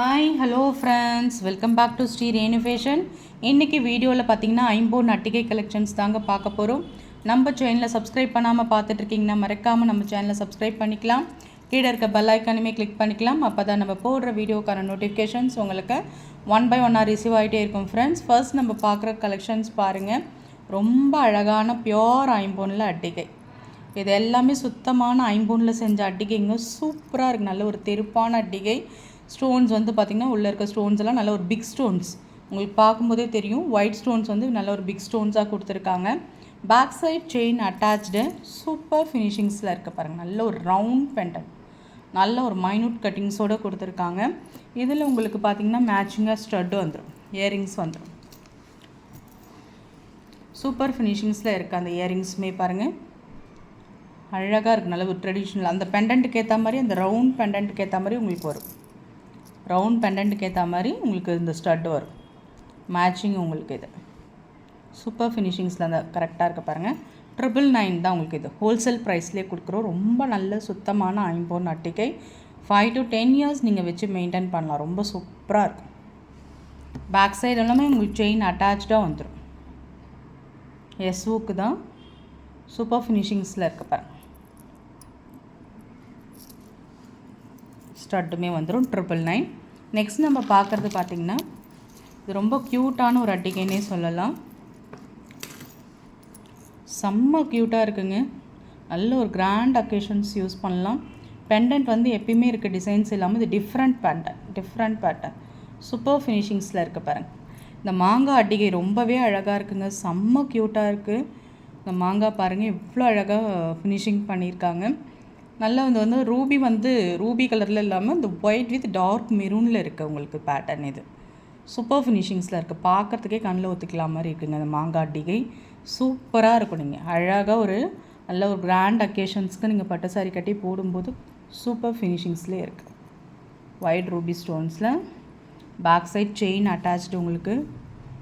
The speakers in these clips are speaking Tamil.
Hi hello friends welcome back to Sri Renu fashion இன்றைக்கி வீடியோவில் பார்த்தீங்கன்னா ஐம்போன் நட்டிகை கலெக்ஷன்ஸ் தாங்க பார்க்க போகிறோம் நம்ம சேனலில் சப்ஸ்கிரைப் பண்ணாமல் பார்த்துட்ருக்கீங்கன்னா மறக்காமல் நம்ம சேனலை சப்ஸ்கிரைப் பண்ணிக்கலாம். கீழே இருக்க பெல் ஐக்கானுமே கிளிக் பண்ணிக்கலாம். அப்போ தான் நம்ம போடுற வீடியோக்கான நோட்டிஃபிகேஷன்ஸ் உங்களுக்கு ஒன் பை ஒன்னாக ரிசீவ் ஆகிட்டே இருக்கும் ஃப்ரெண்ட்ஸ் ஃபர்ஸ்ட் நம்ம பார்க்குற கலெக்ஷன்ஸ் பாருங்கள் ரொம்ப அழகான பியோர் ஐம்போனில் அட்டிகை. இது எல்லாமே சுத்தமான ஐம்பொனில் செஞ்ச அட்டிகைங்க. சூப்பராக இருக்குது நல்ல ஒரு தெருப்பான அட்டிகை. ஸ்டோன்ஸ் வந்து பார்த்திங்கன்னா உள்ளே இருக்க ஸ்டோன்ஸ் எல்லாம் நல்ல ஒரு பிக் ஸ்டோன்ஸ் உங்களுக்கு பார்க்கும்போதே தெரியும். ஒயிட் ஸ்டோன்ஸ் வந்து நல்ல ஒரு பிக் ஸ்டோன்ஸாக கொடுத்துருக்காங்க. Back side chain attached super ஃபினிஷிங்ஸில் இருக்க பாருங்கள் நல்ல ஒரு ரவுண்ட் பெண்டன் நல்ல ஒரு மைனூட் கட்டிங்ஸோடு கொடுத்துருக்காங்க. இதில் உங்களுக்கு பார்த்திங்கன்னா மேட்சிங்காக ஸ்டட்டு வந்துடும் இயரிங்ஸ் வந்துடும் சூப்பர் ஃபினிஷிங்ஸில் இருக்க அந்த இயரிங்ஸுமே பாருங்கள் அழகாக இருக்குது நல்ல ஒரு ட்ரெடிஷ்னல் அந்த பெண்டன்ட்டுக்கு ஏற்ற மாதிரி அந்த ரவுண்ட் பெண்டன்ட்டுக்கு ஏற்ற மாதிரி உங்களுக்கு வரும். ரவுண்ட் பெண்டன்ட்டுக்கு ஏற்ற மாதிரி உங்களுக்கு இந்த ஸ்டட் வரும். மேட்சிங் உங்களுக்கு இது. சூப்பர் ஃபினிஷிங்ஸில் அந்த கரெக்டாக இருக்க பாருங்கள் ட்ரிபிள் நைன் தான் உங்களுக்கு இது. ஹோல்சேல் ப்ரைஸ்லேயே கொடுக்குறோம். ரொம்ப நல்ல சுத்தமான ஐம்பொன் அட்டிக்கை. ஃபைவ் டு டென் இயர்ஸ் நீங்கள் வச்சு மெயின்டைன் பண்ணலாம். ரொம்ப சூப்பராக இருக்கும். பேக் சைடு எல்லாமே உங்களுக்கு செயின் அட்டாச்சாக வந்துடும் எஸ்வுக்கு தான் சூப்பர் ஃபினிஷிங்ஸில் இருக்க பாருங்கள் ஸ்டட்டுமே வந்துடும் ட்ரிபிள் நைன் நெக்ஸ்ட் நம்ம பார்க்குறது பார்த்திங்கன்னா இது ரொம்ப க்யூட்டான ஒரு அட்டிகைன்னே சொல்லலாம். செம்ம க்யூட்டாக இருக்குங்க. நல்ல ஒரு கிராண்ட் அக்கேஷன்ஸ் யூஸ் பண்ணலாம். பெண்டன்ட் வந்து எப்பயுமே இருக்க டிசைன்ஸ் இல்லாமல் இது different pattern different pattern super ஃபினிஷிங்ஸில் இருக்க பாருங்கள் இந்த மாங்காய் அட்டிகை ரொம்பவே அழகாக இருக்குங்க. செம்ம க்யூட்டாக இருக்குது இந்த மாங்காய் பாருங்கள் இவ்வளோ அழகாக ஃபினிஷிங் பண்ணியிருக்காங்க. நல்லா வந்து வந்து ரூபி வந்து ரூபி கலரில் இல்லாமல் இந்த ஒயிட் வித் டார்க் மெரூனில் இருக்குது உங்களுக்கு பேட்டர்ன் இது. சூப்பர் ஃபினிஷிங்ஸில் இருக்குது பார்க்குறதுக்கே கண்ணில் ஒத்துக்கலாம் மாதிரி இருக்குங்க அந்த மாங்காய் அட்டிகை. சூப்பராக இருக்கும் நீங்கள் அழகாக ஒரு நல்ல ஒரு கிராண்ட் அக்கேஷன்ஸ்க்கு நீங்கள் பட்டு சாரி கட்டி போடும்போது சூப்பர் ஃபினிஷிங்ஸ்லேயே இருக்குது ஒயிட் ரூபி ஸ்டோன்ஸில் பேக் சைட் செயின் அட்டாச்சு உங்களுக்கு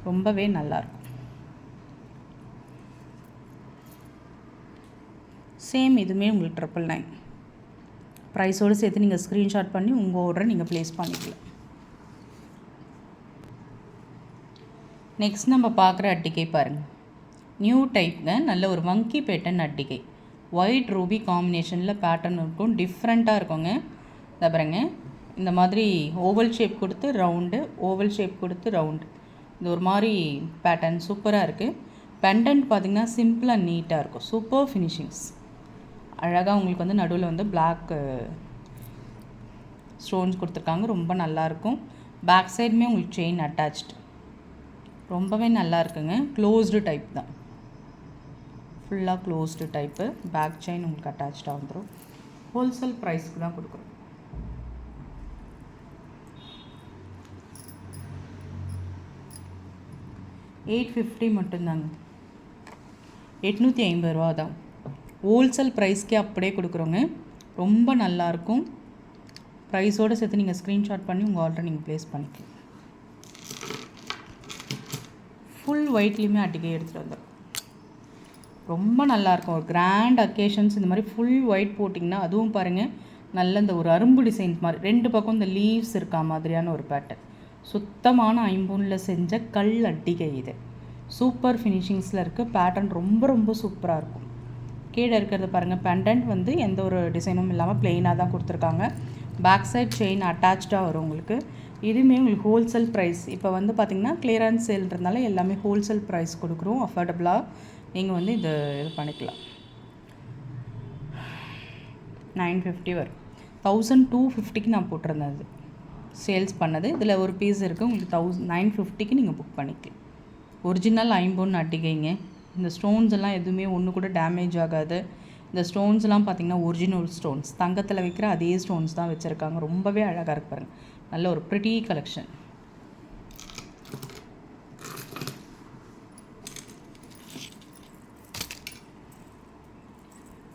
ரொம்பவே நல்லாயிருக்கும் சேம் இதுவுமே உங்களுக்கு ட்ரிபிள் நைன் ப்ரைஸோடு சேர்த்து நீங்கள் ஸ்க்ரீன்ஷாட் பண்ணி உங்கள் ஆர்டரை நீங்கள் ப்ளேஸ் பண்ணிக்கலாம். நெக்ஸ்ட் நம்ம பார்க்குற அட்டிகை பாருங்கள் நியூ டைப்ங்க நல்ல ஒரு வங்கி பேட்டன் அட்டிகை ஒயிட் ரூபி காம்பினேஷனில் பேட்டர்ன் இருக்கும் டிஃப்ரெண்ட்டாக இருக்குங்க. இதை பாருங்க. இந்த மாதிரி ஓவல் ஷேப் கொடுத்து ரவுண்டு ஓவல் ஷேப் கொடுத்து ரவுண்டு இது ஒரு மாதிரி பேட்டர்ன் சூப்பராக இருக்குது பெண்டன்ட் பார்த்திங்கன்னா சிம்பிளாக நீட்டாக இருக்கும். சூப்பர் ஃபினிஷிங்ஸ் அழகாக உங்களுக்கு வந்து நடுவில் வந்து பிளாக் ஸ்டோன்ஸ் கொடுத்துருக்காங்க. ரொம்ப நல்லாயிருக்கும் பேக் சைடுமே உங்களுக்கு செயின் அட்டாச்டு ரொம்பவே நல்லா இருக்குங்க. க்ளோஸ்டு டைப் தான். ஃபுல்லாக க்ளோஸ்டு டைப்பு பேக் செயின் உங்களுக்கு அட்டாச்சாக வந்துடும் ஹோல்சேல் ப்ரைஸ்க்கு தான் கொடுக்குறோம். எயிட் ஃபிஃப்டி மட்டும்தாங்க. எட்நூற்றி ஐம்பது ரூபா தான் ஹோல்சேல் ப்ரைஸ்க்கே அப்படியே கொடுக்குறோங்க. ரொம்ப நல்லாயிருக்கும். ப்ரைஸோடு சேர்த்து நீங்கள் ஸ்க்ரீன்ஷாட் பண்ணி உங்கள் ஆர்டர் நீங்கள் ப்ளேஸ் பண்ணிக்கலாம். ஃபுல் ஒயிட்லேயுமே அட்டிகை எடுத்துகிட்டு வந்துடும் ரொம்ப நல்லாயிருக்கும். ஒரு கிராண்ட் அக்கேஷன்ஸ் இந்த மாதிரி ஃபுல் ஒயிட் போட்டிங்கன்னா அதுவும் பாருங்கள் நல்ல இந்த ஒரு அரும்பு டிசைன்ஸ் மாதிரி ரெண்டு பக்கம் இந்த லீவ்ஸ் இருக்கா மாதிரியான ஒரு பேட்டர்ன் சுத்தமான ஐம்பூனில் செஞ்ச கல் அட்டிகை இது. சூப்பர் ஃபினிஷிங்ஸில் இருக்க பேட்டர்ன் ரொம்ப ரொம்ப சூப்பராக இருக்கும். கீழே இருக்கிறது பாருங்கள் பெண்டன்ட் வந்து எந்த ஒரு டிசைனும் இல்லாமல் பிளெயினாக தான் கொடுத்துருக்காங்க. பேக் சைட் செயின் அட்டாச்சாக வரும் உங்களுக்கு. இதுவுமே உங்களுக்கு ஹோல்சேல் ப்ரைஸ் இப்போ வந்து பார்த்திங்கன்னா கிளியரன்ஸ் சேல்ன்றதுனால எல்லாமே ஹோல்சேல் ப்ரைஸ் கொடுக்குறோம். அஃபோர்டபுளாக நீங்கள் வந்து இது இது பண்ணிக்கலாம். நைன் ஃபிஃப்டி வரும். தௌசண்ட் டூ ஃபிஃப்டிக்கு நான் போட்டிருந்தேன் அது சேல்ஸ் பண்ணது. இதில் ஒரு பீஸ் இருக்குது உங்களுக்கு தௌசண்ட் நைன் ஃபிஃப்டிக்கு நீங்கள் புக் பண்ணிக்கலாம். ஒரிஜினல் ஐம்பொன்னு அட்டிகைங்க இந்த ஸ்டோன்ஸ் எல்லாம் எதுவுமே ஒன்று கூட டேமேஜ் ஆகாது. இந்த ஸ்டோன்ஸ்லாம் பார்த்திங்கன்னா ஒரிஜினல் ஸ்டோன்ஸ் தங்கத்தில் வைக்கிற அதே ஸ்டோன்ஸ் தான் வச்சுருக்காங்க. ரொம்பவே அழகாக இருக்கு பாருங்கள் நல்ல ஒரு ப்ரிட்டி கலெக்ஷன்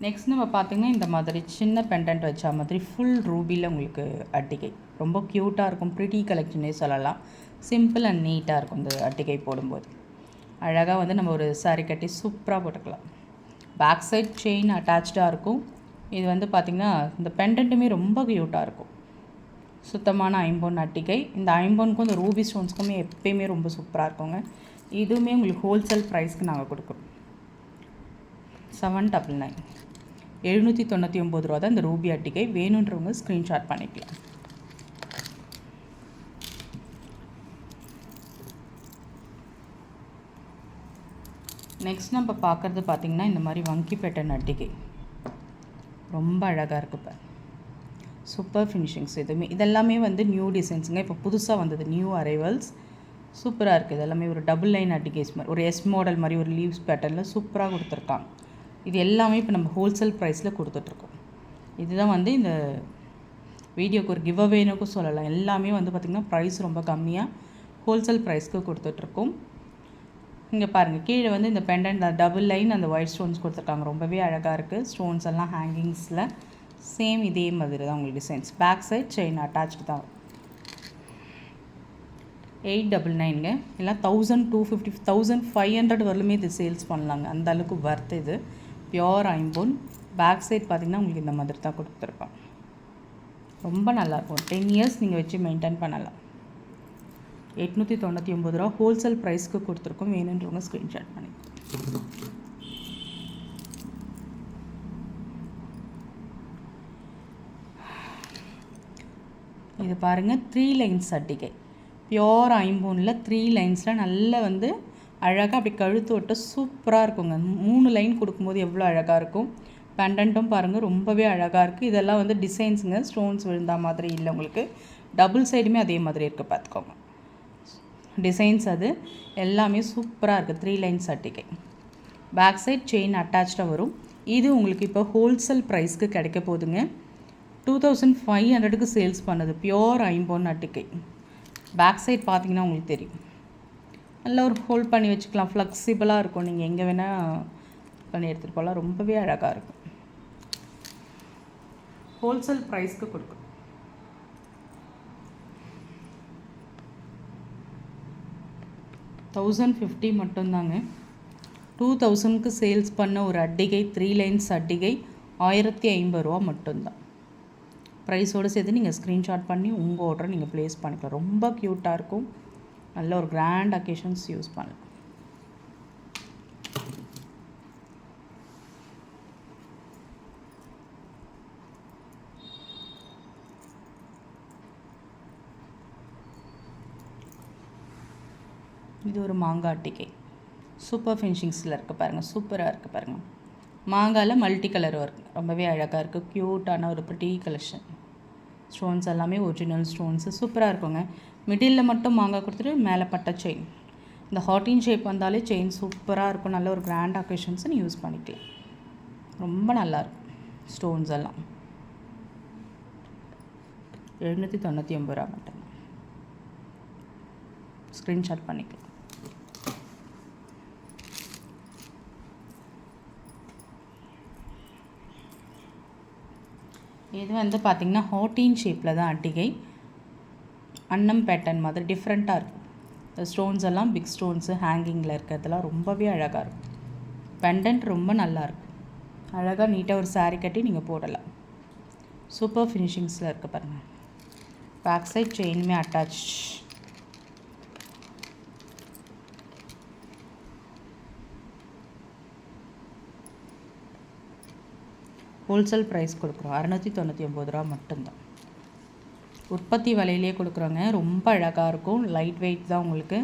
நெக்ஸ்ட் நம்ம பார்த்திங்கன்னா இந்த மாதிரி சின்ன பெண்டன்ட் வச்ச மாதிரி ஃபுல் ரூபியில் உங்களுக்கு அட்டிகை. ரொம்ப க்யூட்டாக இருக்கும். ப்ரிட்டி கலெக்ஷனே சொல்லலாம். சிம்பிள் அண்ட் நீட்டாக இருக்கும் இந்த அட்டிகை போடும்போது. அழகாக வந்து நம்ம ஒரு சாரீ கட்டி சூப்பராக போட்டுக்கலாம். பேக் சைட் செயின் அட்டாச்சாக இருக்கும். இது வந்து பார்த்திங்கன்னா இந்த பெண்டன்ட்டுமே ரொம்ப க்யூட்டாக இருக்கும். சுத்தமான ஐம்பொன் அட்டிகை. இந்த ஐம்பொனுக்கும் இந்த ரூபி ஸ்டோன்ஸ்க்குமே எப்பயுமே ரொம்ப சூப்பராக இருக்குங்க. இதுவுமே உங்களுக்கு ஹோல்சேல் ப்ரைஸ்க்கு நாங்கள் கொடுக்குறோம். செவன் டபுள் நைன் எழுநூற்றி தொண்ணூற்றி ஒம்பது ரூபா தான் இந்த ரூபி அட்டிகை. வேணுன்றவங்க ஸ்க்ரீன்ஷாட் பண்ணிக்கலாம். நெக்ஸ்ட் நம்ம பார்க்குறது பார்த்திங்கன்னா இந்த மாதிரி வங்கிப்பேட்டை நட்டிகை. ரொம்ப அழகாக இருக்குது இப்போ சூப்பர் ஃபினிஷிங்ஸ் எதுவுமே. இதெல்லாமே வந்து நியூ டிசைன்ஸுங்க இப்போ புதுசாக வந்தது. நியூ அரைவல்ஸ் சூப்பராக இருக்குது இதெல்லாமே ஒரு டபுள் லைன் அட்டிகேஸ் மாதிரி ஒரு எஸ் மாடல் மாதிரி ஒரு லீவ்ஸ் பேட்டர்னில் சூப்பராக கொடுத்துருக்காங்க. இது எல்லாமே இப்போ நம்ம ஹோல்சேல் ப்ரைஸில் கொடுத்துட்ருக்கோம். இதுதான் வந்து இந்த வீடியோக்கு ஒரு கிவ் அவேனுக்கும் சொல்லலாம். எல்லாமே வந்து பார்த்திங்கன்னா ப்ரைஸ் ரொம்ப கம்மியாக ஹோல்சேல் ப்ரைஸ்க்கு கொடுத்துட்ருக்கோம். இங்கே பாருங்கள் கீழே வந்து இந்த பெண்டன்ட் டபுள் லைன் அந்த ஒயிட் ஸ்டோன்ஸ் கொடுத்துருக்காங்க. ரொம்பவே அழகாக இருக்குது ஸ்டோன்ஸ் எல்லாம் ஹேங்கிங்ஸில் சேம் இதே மாதிரி தான் உங்களுக்கு designs back side chain attach தான். எயிட் டபுள் நைனுங்க எல்லாம் thousand two fifty thousand five hundred வரலுமே இது சேல்ஸ் பண்ணலாங்க. அந்த அளவுக்கு வர்த் இது. பியோர் ஐம்பொன். பேக் சைட் பார்த்திங்கன்னா உங்களுக்கு இந்த மாதிரி தான் கொடுத்துருப்பான் ரொம்ப நல்லாயிருக்கும் டென் இயர்ஸ் நீங்கள் வச்சு மெயின்டைன் பண்ணலாம். எட்நூற்றி தொண்ணூற்றி ஒம்பது ரூபா ஹோல்சேல் ப்ரைஸ்க்கு கொடுத்துருக்கோம். வேணுன்றவங்க ஸ்க்ரீன்ஷாட் பண்ணி. இது பாருங்கள் த்ரீ லைன்ஸ் சட்டிகை பியோர் ஐம்பூனில் த்ரீ லைன்ஸில் நல்லா வந்து அழகாக அப்படி கழுத்து விட்டு சூப்பராக இருக்குங்க. மூணு லைன் கொடுக்கும்போது எவ்வளோ அழகாக இருக்கும்? பெண்டன்ட்டும் பாருங்கள் ரொம்பவே அழகாக இருக்குது இதெல்லாம் வந்து டிசைன்ஸுங்க ஸ்டோன்ஸ் விழுந்தா மாதிரி இல்லை உங்களுக்கு. டபுள் சைடுமே அதே மாதிரி இருக்குது பார்த்துக்கோங்க டிசைன்ஸ் அது. எல்லாமே சூப்பராக இருக்குது த்ரீ லைன் சர்டிகை பேக் சைட் செயின் அட்டாச்சாக வரும். இது உங்களுக்கு இப்போ ஹோல்சேல் ப்ரைஸ்க்கு கிடைக்க போகுதுங்க டூ தௌசண்ட் ஃபைவ் ஹண்ட்ரடுக்கு சேல்ஸ் பண்ணது. பியோர் ஐம்பொன் அட்டிக்கை. பேக் சைட் பார்த்தீங்கன்னா உங்களுக்கு தெரியும். நல்லா ஒரு ஹோல்ட் பண்ணி வச்சுக்கலாம். ஃப்ளெக்சிபிளாக இருக்கும். நீங்கள் எங்கே வேணால் பண்ணி எடுத்துகிட்டு போகலாம் ரொம்பவே அழகாக இருக்கும். ஹோல்சேல் ப்ரைஸ்க்கு கொடுக்கும். தௌசண்ட் ஃபிஃப்டி மட்டும்தாங்க. டூ தௌசண்ட்க்கு சேல்ஸ் பண்ண ஒரு அட்டிகை த்ரீ லைன்ஸ் அட்டிகை ஆயிரத்தி ஐம்பது ரூபா மட்டும்தான். ப்ரைஸோடு சேர்த்து நீங்கள் ஸ்க்ரீன்ஷாட் பண்ணி உங்கள் ஆர்டரை நீங்கள் ப்ளேஸ் பண்ணிக்கலாம். ரொம்ப க்யூட்டாக இருக்கும். நல்ல ஒரு கிராண்ட் அக்கேஷன்ஸ் யூஸ் பண்ணலாம். இது ஒரு மாங்காய் அட்டிக்கை. சூப்பர் ஃபினிஷிங்ஸில் இருக்குது பாருங்கள் சூப்பராக இருக்குது பாருங்கள் மாங்காயில் மல்டி கலர் ஒர்க் ரொம்பவே அழகாக இருக்குது க்யூட்டான ஒரு ப்ரிட்டி கலெக்ஷன் ஸ்டோன்ஸ் எல்லாமே ஒரிஜினல் ஸ்டோன்ஸு சூப்பராக இருக்குங்க. மிடில் மட்டும் மாங்காய் கொடுத்துட்டு மேலே பட்ட செயின் இந்த ஹாட்டின் ஷேப் வந்தாலே செயின் சூப்பராக இருக்கும். நல்ல ஒரு கிராண்ட் அக்கேஷன்ஸுன்னு யூஸ் பண்ணிக்கலாம். ரொம்ப நல்லாயிருக்கும் ஸ்டோன்ஸ் எல்லாம். எழுநூற்றி தொண்ணூற்றி ஒம்பது ரூபா மட்டும். ஸ்க்ரீன்ஷாட் பண்ணிக்கலாம். இது வந்து பார்த்திங்கன்னா ஹோட்டீன் ஷேப்பில் தான் அட்டிகை. அன்னம் பேட்டர்ன் மாதிரி டிஃப்ரெண்ட்டாக இருக்கும். இந்த ஸ்டோன்ஸ் எல்லாம் பிக் ஸ்டோன்ஸு ஹேங்கிங்கில் இருக்கிறதெல்லாம் ரொம்பவே அழகாக இருக்கும். பெண்டன்ட் ரொம்ப நல்லாயிருக்கும் அழகாக நீட்டாக ஒரு சாரீ கட்டி நீங்கள் போடலாம். சூப்பர் ஃபினிஷிங்ஸில் இருக்க பாருங்கள் பேக் சைட் செயினுமே அட்டாச் ஹோல்சேல் ப்ரைஸ் கொடுக்குறோம். அறநூற்றி தொண்ணூற்றி ஒம்பது ரூபா மட்டும்தான். உற்பத்தி விலையிலே கொடுக்குறோங்க. ரொம்ப அழகாக இருக்கும். லைட் வெயிட் தான் உங்களுக்கு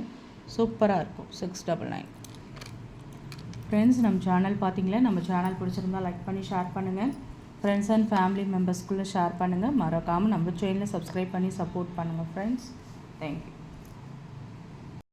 சூப்பராக இருக்கும். சிக்ஸ் டபுள் நைன் ஃப்ரெண்ட்ஸ் நம்ம சேனல் பார்த்தீங்களா? நம்ம சேனல் பிடிச்சிருந்தா லைக் பண்ணி ஷேர் பண்ணுங்கள் ஃப்ரெண்ட்ஸ் அண்ட் ஃபேமிலி மெம்பர்ஸ்குள்ளே ஷேர் பண்ணுங்கள் மறக்காமல் நம்ம சேனலை சப்ஸ்கிரைப் பண்ணி சப்போர்ட் பண்ணுங்கள் ஃப்ரெண்ட்ஸ் தேங்க்யூ